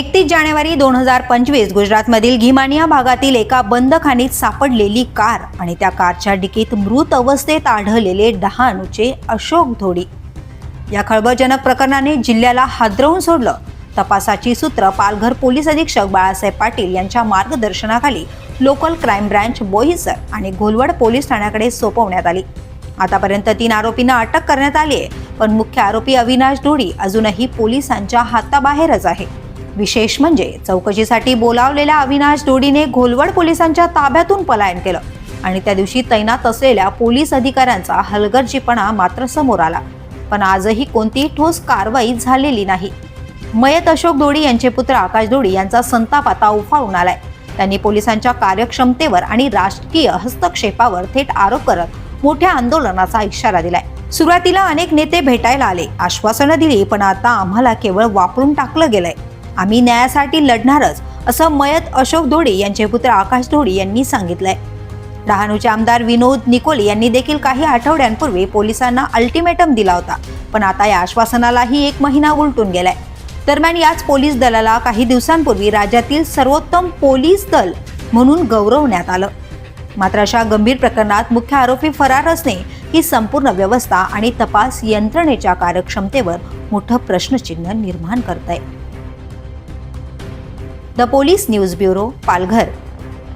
एकतीस जानेवारी दोन हजार पंचवीस गुजरातमधील घिमानिया भागातील एका बंदखानीत सापडलेली कार आणि त्या कारच्या डिकीत मृत अवस्थेत आढळलेले डहाणूचे अशोक धोडी. या खळबळजनक प्रकरणाने जिल्ह्याला हादरवून सोडलं. तपासाची सूत्र पालघर पोलीस अधीक्षक बाळासाहेब पाटील यांच्या मार्गदर्शनाखाली लोकल क्राईम ब्रँच बोईसर आणि घोलवड पोलीस ठाण्याकडे सोपवण्यात आली. आतापर्यंत तीन आरोपींना अटक करण्यात आली आहे पण मुख्य आरोपी अविनाश धोडी अजूनही पोलिसांच्या हाताबाहेरच आहे. विशेष म्हणजे चौकशीसाठी बोलावलेल्या अविनाश दोडीने घोलवड पोलिसांच्या ताब्यातून पलायन केलं. आणि त्या दिवशी तैनात असलेल्या पोलीस अधिकाऱ्यांचा हलगर्जीपणा मात्र समोर आला. पण आजही कोणतीही ठोस कारवाई झालेली नाही. मयत अशोक दोडी यांचे पुत्र आकाश दोडी यांचा संताप आता उफाळून आलाय. त्यांनी पोलिसांच्या कार्यक्षमतेवर आणि राजकीय हस्तक्षेपावर थेट आरोप करत मोठ्या आंदोलनाचा इशारा दिलाय. सुरुवातीला अनेक नेते भेटायला आले आश्वासनं दिली पण आता आम्हाला केवळ वापरून टाकलं गेलंय. आम्ही न्यायासाठी लढणारच असं मयत अशोक धोडी यांचे पुत्र आकाश धोडी यांनी सांगितलंय. डहाणूचे आमदार विनोद निकोली यांनी देखील काही आठवड्यांपूर्वी पोलिसांना अल्टिमेटम दिला होता पण आता या आश्वासनालाही एक महिना उलटून गेलाय. दरम्यान याच पोलीस दलाला काही दिवसांपूर्वी राज्यातील सर्वोत्तम पोलीस दल म्हणून गौरवण्यात आलं. मात्र अशा गंभीर प्रकरणात मुख्य आरोपी फरार असणे ही संपूर्ण व्यवस्था आणि तपास यंत्रणेच्या कार्यक्षमतेवर मोठं प्रश्नचिन्ह निर्माण करत आहे the police news bureau Palghar